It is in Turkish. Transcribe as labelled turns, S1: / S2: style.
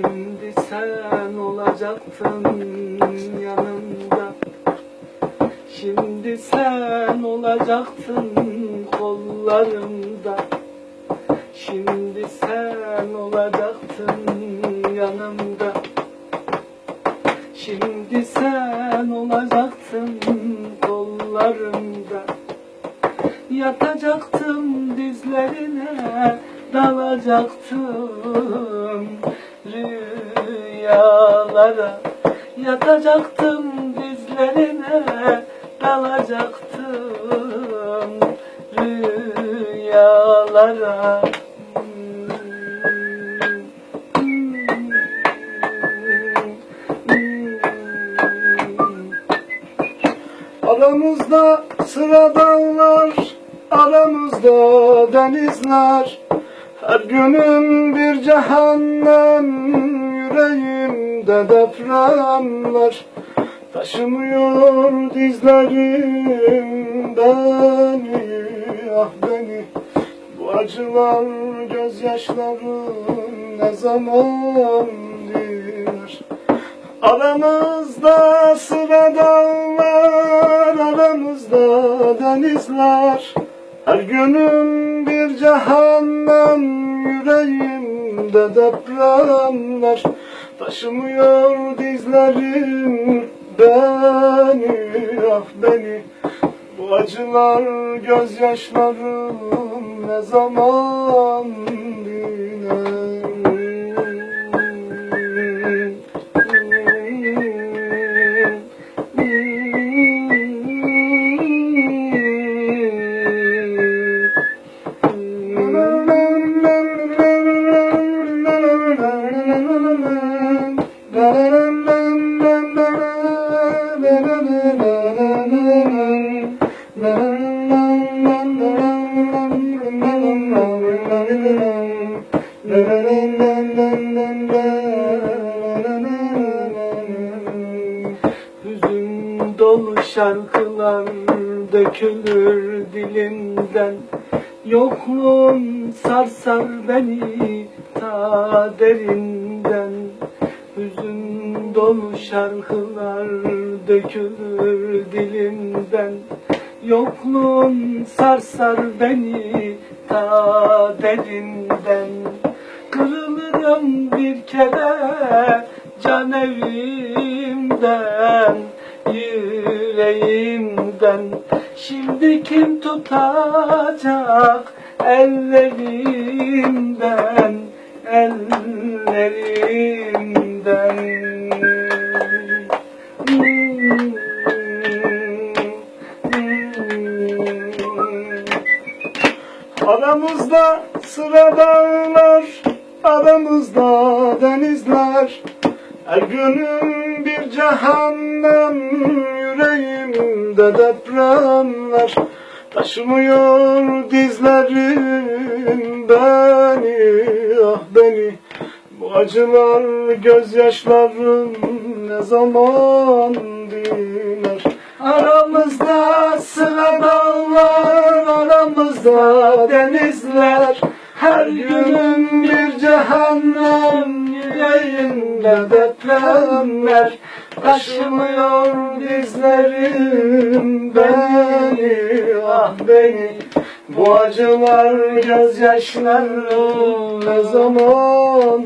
S1: Şimdi sen olacaktın yanımda. Şimdi sen olacaktın kollarımda. Şimdi sen olacaktın yanımda. Şimdi sen olacaktın kollarımda. Yatacaktım dizlerine dalacaktım. Rüyalara Yatacaktım dizlerine dalacaktım. Rüyalara. Aramızda sıra dağlar, aramızda denizler Her günüm bir cehennem, yüreğimde depremler. Taşımıyor dizlerim beni, ah beni. Bu acılar, gözyaşlarım ne zaman diner Aramızda sıra dağlar, aramızda denizler Her günüm bir cehennem, yüreğimde depremler. Taşımıyor dizlerim beni, ah beni. Bu acılar, gözyaşlarım ne zaman şarkılar dökülür dilimden Yokluğun sarsar beni ta derinden. Hüzün dolu şarkılar dökülür dilimden Yokluğun sarsar beni ta derinden. Kırılırım bir kere can evimden Yüreğimden. Şimdi kim tutacak ellerimden Ellerimden? Aramızda sıra dağlar, aramızda denizler. Her günüm bir cehennem, yüreğimde depremler Taşımıyor dizlerim beni, ah beni Bu acılar, gözyaşlarım ne zaman diner Aramızda sıra dağlar, aramızda denizler. Her günüm bir cehennem, yüreğimde depremler Taşımıyor dizlerim beni, ah beni. Bu acılar, gözyaşlarım ne zaman